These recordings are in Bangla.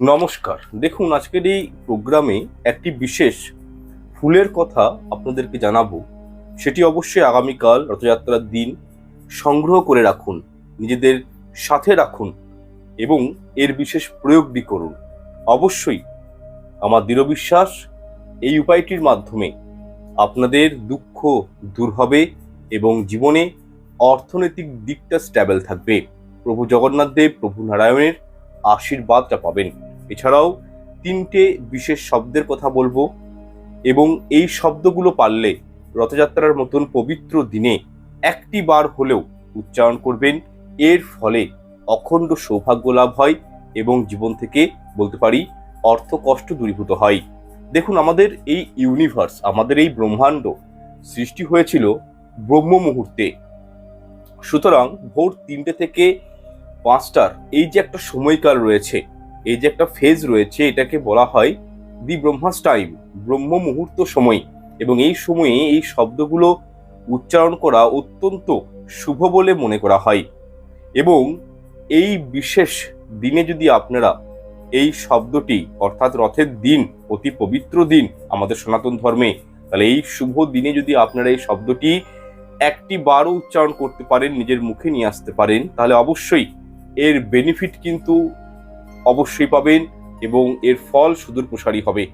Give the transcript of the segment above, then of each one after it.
নমস্কার। দেখুন, আজকের এই প্রোগ্রামে একটি বিশেষ ফুলের কথা আপনাদেরকে জানাব। সেটি অবশ্যই আগামীকাল রথযাত্রার দিন সংগ্রহ করে রাখুন, নিজেদের সাথে রাখুন এবং এর বিশেষ প্রয়োগটি করুন। অবশ্যই আমার দৃঢ় বিশ্বাস, এই উপায়টির মাধ্যমে আপনাদের দুঃখ দূর হবে এবং জীবনে অর্থনৈতিক দিকটা স্ট্যাবেল থাকবে। প্রভু জগন্নাথ দেব, প্রভু নারায়ণের আশীর্বাদটা পাবেন। এছাড়াও তিনটে বিশেষ শব্দের কথা বলব এবং এই শব্দগুলো পারলে রথযাত্রার মতন পবিত্র দিনে একটি বার হলেও উচ্চারণ করবেন। এর ফলে অখণ্ড সৌভাগ্য লাভ হয় এবং জীবন থেকে বলতে পারি অর্থ কষ্ট দূরীভূত হয়। দেখুন, আমাদের এই ইউনিভার্স, আমাদের এই ব্রহ্মাণ্ড সৃষ্টি হয়েছিল ব্রহ্ম মুহূর্তে। সুতরাং ভোর তিনটে থেকে পাঁচটার এই যে একটা সময়কাল রয়েছে এই যে একটা ফেজ রয়েছে, এটাকে বলা হয় দি ব্রহ্মাস টাইম ব্রহ্ম মুহূর্ত সময়। এবং এই সময়ে এই শব্দগুলো উচ্চারণ করা অত্যন্ত শুভ বলে মনে করা হয়। এবং এই বিশেষ দিনে যদি আপনারা এই শব্দটি, অর্থাৎ রথের দিন, অতি পবিত্র দিন আমাদের সনাতন ধর্মে, তাহলে এই শুভ দিনে যদি আপনারা এই শব্দটি একটি বারও উচ্চারণ করতে পারেন, নিজের মুখে নিয়ে আসতে পারেন, তাহলে অবশ্যই এর বেনিফিট কিন্তু অবশ্যই পাবেন এবং এর ফল সুদূর প্রসারী হবে।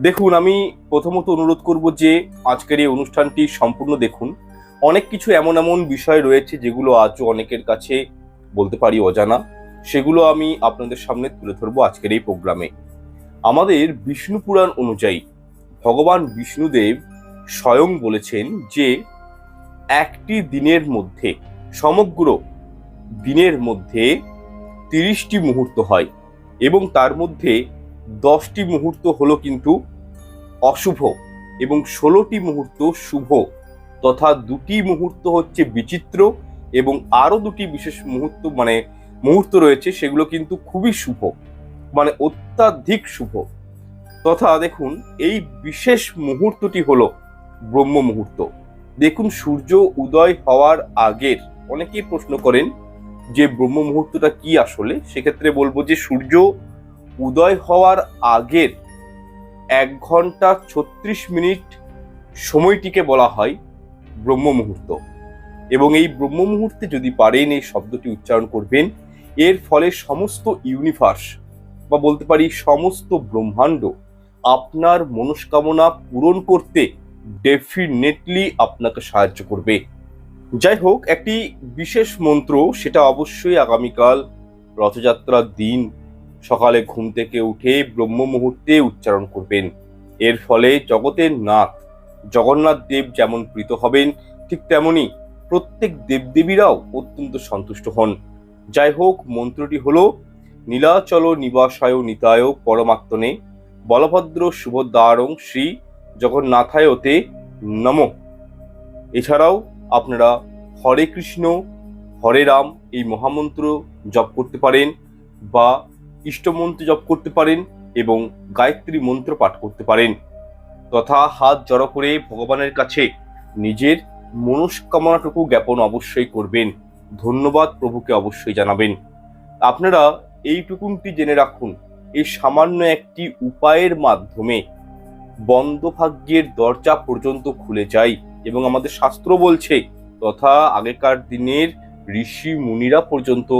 দেখুন, আমি প্রথমত অনুরোধ করব যে আজকের এই অনুষ্ঠানটি সম্পূর্ণ দেখুন। অনেক কিছু এমন এমন বিষয় রয়েছে যেগুলো আজও অনেকের কাছে বলতে পারি অজানা। সেগুলো আমি আপনাদের সামনে তুলে ধরবো আজকের এই প্রোগ্রামে। আমাদের বিষ্ণু পুরাণ অনুযায়ী ভগবান বিষ্ণুদেব স্বয়ং বলেছেন যে, একটি দিনের মধ্যে, সমগ্র দিনের মধ্যে তিরিশটি মুহূর্ত হয়। এবং তার মধ্যে দশটি মুহূর্ত হলো কিন্তু অশুভ এবং ষোলোটি মুহূর্ত শুভ তথা দুটি মুহূর্ত হচ্ছে বিচিত্র এবং আরও দুটি বিশেষ মুহূর্ত মানে মুহূর্ত রয়েছে সেগুলো কিন্তু খুবই শুভ মানে অত্যাধিক শুভ। তথা দেখুন, এই বিশেষ মুহূর্তটি হলো ব্রহ্ম মুহূর্ত দেখুন, সূর্য উদয় হওয়ার আগের, অনেকেই প্রশ্ন করেন যে ব্রহ্ম মুহূর্তটা কি আসলে, সেক্ষেত্রে বলব যে সূর্য উদয় হওয়ার আগের এক ঘণ্টা ছত্রিশ মিনিট সময়টিকে বলা হয় ব্রহ্ম মুহূর্ত এবং এই ব্রহ্ম মুহূর্তে যদি পারেন এই শব্দটি উচ্চারণ করবেন, এর ফলে সমস্ত ইউনিভার্স বা বলতে পারি সমস্ত ব্রহ্মাণ্ড আপনার মনস্কামনা পূরণ করতে ডেফিনেটলি আপনাকে সাহায্য করবে। যাই হোক একটি বিশেষ মন্ত্র সেটা অবশ্যই আগামীকাল রথযাত্রার দিন সকালে ঘুম থেকে উঠে ব্রহ্ম মুহূর্তে উচ্চারণ করবেন। এর ফলে জগতের নাথ, জগন্নাথ দেব যেমন প্রীত হবেন, ঠিক তেমনি প্রত্যেক দেবদেবীরাও অত্যন্ত সন্তুষ্ট হন। যাই হোক মন্ত্রটি হল, নীলাচল নিবাসায় নিতায় পরমাত্মনে, বলভদ্র শুভদ্বারং শ্রী জগন্নাথায়তে নম। এছাড়াও আপনারা হরে কৃষ্ণ, হরে রাম এই মহামন্ত্র জপ করতে পারেন বা ইষ্টমন্ত্র জপ করতে পারেন এবং গায়ত্রী মন্ত্র পাঠ করতে পারেন। তথা হাত জড়ো করে ভগবানের কাছে নিজের মনস্কামনাটুকু জ্ঞাপন অবশ্যই করবেন। ধন্যবাদ প্রভুকে অবশ্যই জানাবেন। আপনারা এইটুকুনটি জেনে রাখুন, এই সামান্য একটি উপায়ের মাধ্যমে বন্ধ ভাগ্যের দরজা পর্যন্ত খুলে যায়। এবং আমাদের শাস্ত্র বলছে, তথা আগেকার দিনের ঋষি মুনিরা পর্যন্ত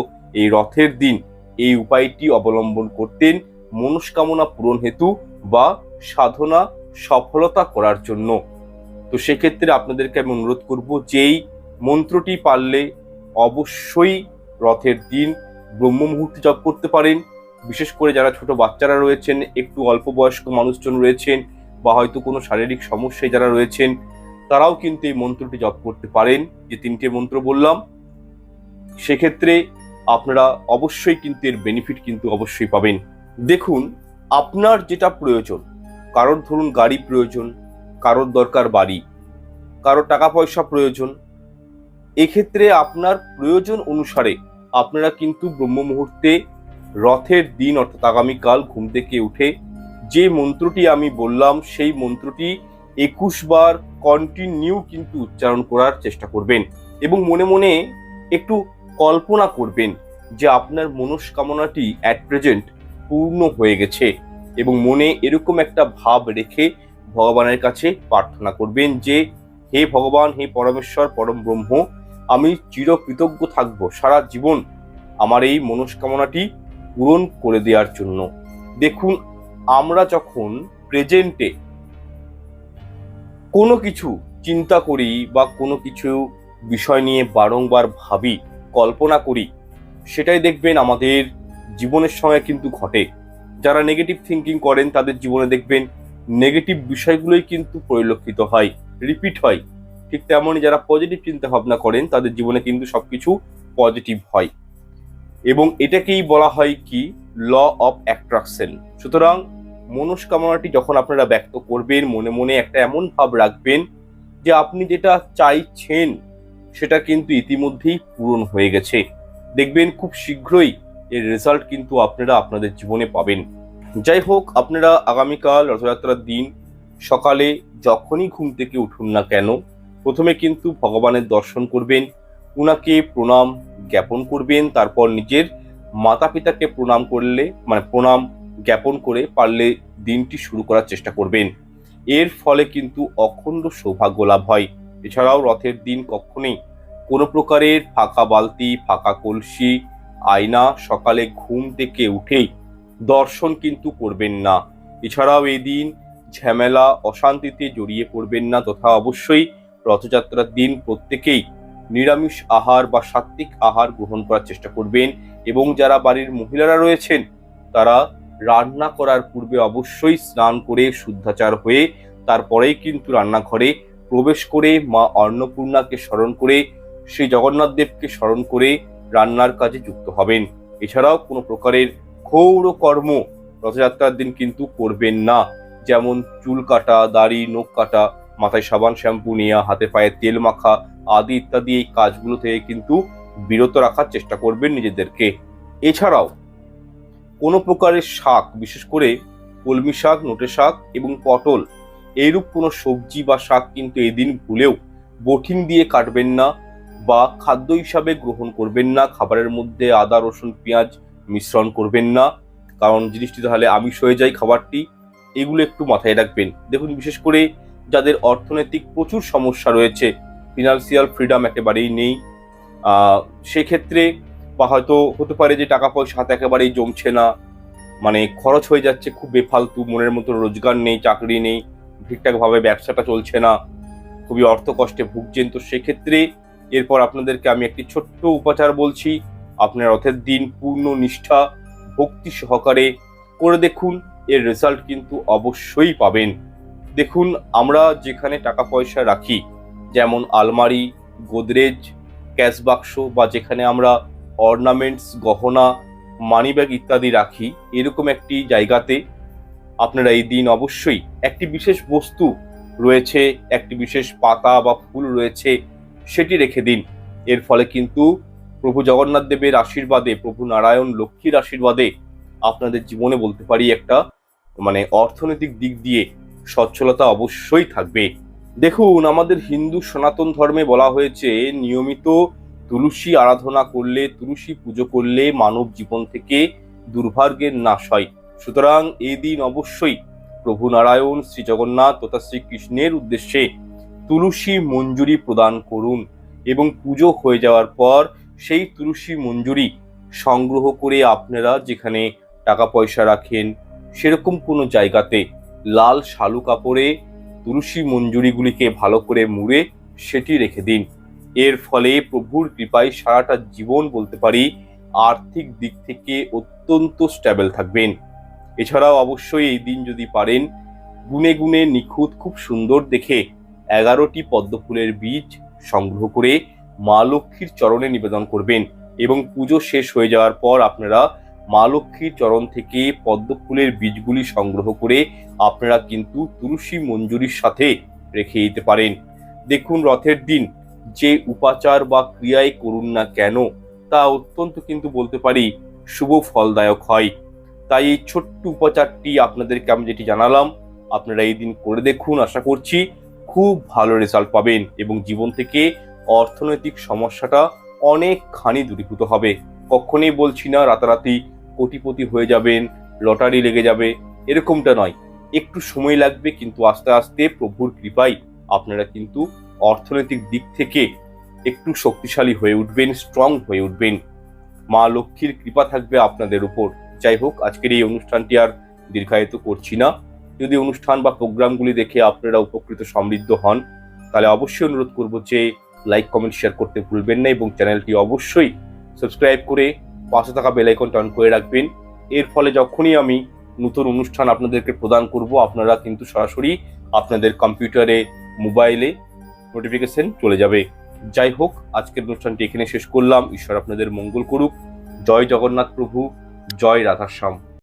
এই রথের দিন এই উপায়টি অবলম্বন করতেন মনস্কামনা পূরণ হেতু বা সাধনা সফলতা করার জন্য। তো সেক্ষেত্রে আপনাদেরকে আমি অনুরোধ করব যেই মন্ত্রটি পারলে অবশ্যই রথের দিন ব্রহ্ম মুহূর্তে জপ করতে পারেন। বিশেষ করে যারা ছোট বাচ্চারা রয়েছেন, একটু অল্প বয়স্ক মানুষজন রয়েছেন বা হয়তো কোনো শারীরিক সমস্যায় যারা রয়েছেন তারাও কিন্তু এই মন্ত্রটি জপ করতে পারেন। যে তিনটে মন্ত্র বললাম, সেক্ষেত্রে আপনারা অবশ্যই কিন্তু এর বেনিফিট কিন্তু অবশ্যই পাবেন। দেখুন, আপনার যেটা প্রয়োজন, কারোর ধরুন গাড়ি প্রয়োজন, কারোর দরকার বাড়ি, কারোর টাকা পয়সা প্রয়োজন, এক্ষেত্রে আপনার প্রয়োজন অনুসারে আপনারা কিন্তু ব্রহ্ম মুহূর্তে রথের দিন, অর্থাৎ আগামীকাল ঘুম থেকে উঠে যে মন্ত্রটি আমি বললাম, সেই মন্ত্রটি একুশ বার কন্টিনিউ কিন্তু উচ্চারণ করার চেষ্টা করবেন এবং মনে মনে একটু কল্পনা করবেন যে আপনার মনস্কামনাটি অ্যাট প্রেজেন্ট পূর্ণ হয়ে গেছে এবং মনে এরকম একটা ভাব রেখে ভগবানের কাছে প্রার্থনা করবেন যে, হে ভগবান, হে পরমেশ্বর, পরম ব্রহ্ম, আমি চিরকৃতজ্ঞ থাকব সারা জীবন আমার এই মনস্কামনাটি পূরণ করে দেওয়ার জন্য। দেখুন, আমরা যখন প্রেজেন্টে কোনো কিছু চিন্তা করি বা কোনো কিছু বিষয় নিয়ে বারংবার ভাবি, কল্পনা করি, সেটাই দেখবেন আমাদের জীবনের সঙ্গে কিন্তু ঘটে। যারা নেগেটিভ থিঙ্কিং করেন, তাদের জীবনে দেখবেন নেগেটিভ বিষয়গুলোই কিন্তু পরিলক্ষিত হয় রিপিট হয়। ঠিক তেমনই যারা পজিটিভ চিন্তা ভাবনা করেন, তাদের জীবনে কিন্তু সব কিছু পজিটিভ হয়। এবং এটাকেই বলা হয় কি? ল অফ অ্যাট্রাকশন সুতরাং মনস্কামনাটি যখন আপনারা ব্যক্ত করবেন, মনে মনে একটা এমন ভাব রাখবেন যে আপনি যেটা চাইছেন, সেটা কিন্তু ইতিমধ্যেই পূরণ হয়ে গেছে। দেখবেন খুব শীঘ্রই এর রেজাল্ট কিন্তু আপনারা আপনাদের জীবনে পাবেন। যাই হোক, আপনারা আগামীকাল রথযাত্রার দিন সকালে যখনই ঘুম থেকে উঠুন না কেন, প্রথমে কিন্তু ভগবানের দর্শন করবেন, উনাকে প্রণাম জ্ঞাপন করবেন, তারপর নিজের মাতা পিতাকে প্রণাম করলে মানে প্রণাম জ্ঞাপন করে পারলে দিনটি শুরু করার চেষ্টা করবেন। এর ফলে কিন্তু অখণ্ড সৌভাগ্য লাভ হয়। এছাড়াও রথের দিন কখনোই কোনো প্রকারের ফাঁকা বালতি, ফাঁকা কলসি, আয়না, সকালে ঘুম থেকে উঠেই দর্শন কিন্তু করবেন না। এছাড়াও এই দিন ঝামেলা, অশান্তিতে জড়িয়ে পড়বেন না তথা অবশ্যই রথযাত্রার দিন প্রত্যেকেই নিরামিষ আহার বা সাত্বিক আহার গ্রহণ করার চেষ্টা করবেন এবং যারা বাড়ির মহিলারা রয়েছেন, তারা রান্না করার পূর্বে অবশ্যই স্নান করে শুদ্ধাচার হয়ে তারপরেই কিন্তু রান্নাঘরে প্রবেশ করে মা অন্নপূর্ণাকে স্মরণ করে, শ্রী জগন্নাথ দেবকে স্মরণ করে রান্নার কাজে যুক্ত হবেন। এছাড়াও কোনো প্রকারের ঘৌর কর্ম রথযাত্রার দিন কিন্তু করবেন না। যেমন চুল কাটা, দাড়ি, নখ কাটা, মাথায় সাবান, শ্যাম্পু নেওয়া হাতে পায়ে তেল মাখা আদি ইত্যাদি এই কাজগুলো থেকে কিন্তু বিরত রাখার চেষ্টা করবেন নিজেদেরকে। এছাড়াও কোনো প্রকারের শাক, বিশেষ করে কলমি শাক, নোটে শাক এবং পটল, এইরূপ কোনো সবজি বা শাক কিন্তু এদিন ভুলেও বঠিন দিয়ে কাটবেন না বা খাদ্য হিসাবে গ্রহণ করবেন না, খাবারের মধ্যে আদা, রসুন, পেঁয়াজ মিশ্রণ করবেন না। কারণ জিনিসটি তাহলে আমিষ হয়ে যায় খাবারটি। এগুলো একটু মাথায় রাখবেন। দেখুন, বিশেষ করে যাদের অর্থনৈতিক প্রচুর সমস্যা রয়েছে ফিনান্সিয়াল ফ্রিডম একেবারেই নেই। সেক্ষেত্রে বা হয়তো হতে পারে যে টাকা পয়সা হাতে একেবারেই জমছে না। মানে খরচ হয়ে যাচ্ছে, খুব বেফালতু, মনের মতো রোজগার নেই, চাকরি নেই, ঠিকঠাকভাবে ব্যবসাটা চলছে না, খুবই অর্থ কষ্টে ভুগছেন। তো সেক্ষেত্রে এরপর আপনাদেরকে আমি একটি ছোট্ট উপাচার বলছি। আপনার রথের দিন পূর্ণ নিষ্ঠা, ভক্তি সহকারে করে দেখুন, এর রেজাল্ট কিন্তু অবশ্যই পাবেন। দেখুন, আমরা যেখানে টাকা পয়সা রাখি, যেমন আলমারি, গোদরেজ, ক্যাশ বাক্স বা যেখানে আমরা অর্নামেন্টস গহনা মানি ব্যাগ ইত্যাদি রাখি, এরকম একটি জায়গাতে আপনারা এই দিন অবশ্যই একটি বিশেষ বস্তু রয়েছে, একটি বিশেষ পাতা বা ফুল রয়েছে, সেটি রেখে দিন। এর ফলে কিন্তু প্রভু জগন্নাথ দেবের আশীর্বাদে, প্রভু নারায়ণ লক্ষ্মীর আশীর্বাদে আপনাদের জীবনে বলতে পারি একটা মানে অর্থনৈতিক দিক দিয়ে সচ্ছলতা অবশ্যই থাকবে। দেখুন, আমাদের হিন্দু সনাতন ধর্মে বলা হয়েছে, নিয়মিত তুলসী আরাধনা করলে, তুলসী পুজো করলে মানব জীবন থেকে দুর্ভাগ্যের নাশ হয়। সুতরাং এই দিন অবশ্যই প্রভু নারায়ণ শ্রী জগন্নাথ তথা শ্রীকৃষ্ণের উদ্দেশ্যে তুলসী মঞ্জুরি প্রদান করুন এবং পুজো হয়ে যাওয়ার পর সেই তুলসী মঞ্জুরি সংগ্রহ করে আপনারা যেখানে টাকা পয়সা রাখেন, সেরকম কোনো জায়গাতে লাল শালু কাপড়ে তুলসী মঞ্জুরিগুলিকে ভালো করে মুড়ে সেটি রেখে দিন। এর ফলে প্রভুর কৃপায় সারাটা জীবন বলতে পারি আর্থিক দিক থেকে অত্যন্ত স্ট্যাবেল থাকবেন। এছাড়াও অবশ্যই এই দিন যদি পারেন, গুনে গুনে নিখুঁত খুব সুন্দর দেখে এগারোটি পদ্ম ফুলের বীজ সংগ্রহ করে মা লক্ষ্মীর চরণে নিবেদন করবেন এবং পুজো শেষ হয়ে যাওয়ার পর আপনারা মা লক্ষ্মীর চরণ থেকে পদ্ম ফুলের বীজগুলি সংগ্রহ করে আপনারা কিন্তু তুলসী মঞ্জুরির সাথে রেখে দিতে পারেন। দেখুন রথের দিন যে উপাচার বা ক্রিয়াই করুন না কেন, তা অত্যন্ত কিন্তু বলতে পারি শুভ ফলদায়ক হয়। তাই এই ছোট্ট উপাচারটি আপনাদেরকে আমি যেটি জানালাম, আপনারা এই দিন করে দেখুন, আশা করছি খুব ভালো রেজাল্ট পাবেন এবং জীবন থেকে অর্থনৈতিক সমস্যাটা অনেকখানি দূরীভূত হবে। কখনোই বলছি না রাতারাতি কোটিপতি হয়ে যাবেন, লটারি লেগে যাবে, এরকমটা নয়। একটু সময় লাগবে কিন্তু আস্তে আস্তে প্রভুর কৃপায় আপনারা কিন্তু অর্থনৈতিক দিক থেকে একটু শক্তিশালী হয়ে উঠবেন স্ট্রং হয়ে উঠবেন। মা লক্ষ্মীর কৃপা থাকবে আপনাদের উপর। যাই হোক, আজকের এই অনুষ্ঠানটি আর দীর্ঘায়িত করছি না। যদি অনুষ্ঠান বা প্রোগ্রামগুলি দেখে আপনারা উপকৃত সমৃদ্ধ হন, তাহলে অবশ্যই অনুরোধ করব যে লাইক কমেন্ট শেয়ার করতে ভুলবেন না এবং চ্যানেলটি অবশ্যই সাবস্ক্রাইব করে পাশে থাকা বেল আইকনটা অন করে রাখবেন। এর ফলে যখনই আমি নতুন অনুষ্ঠান আপনাদেরকে প্রদান করব, আপনারা কিন্তু সরাসরি আপনাদের কম্পিউটারে মোবাইলে নোটিফিকেশন চলে যাবে। যাই হোক, আজকের অনুষ্ঠানটি এখানে শেষ করলাম। ঈশ্বর আপনাদের মঙ্গল করুক। জয় জগন্নাথ প্রভু, জয় রাধাশ্যাম।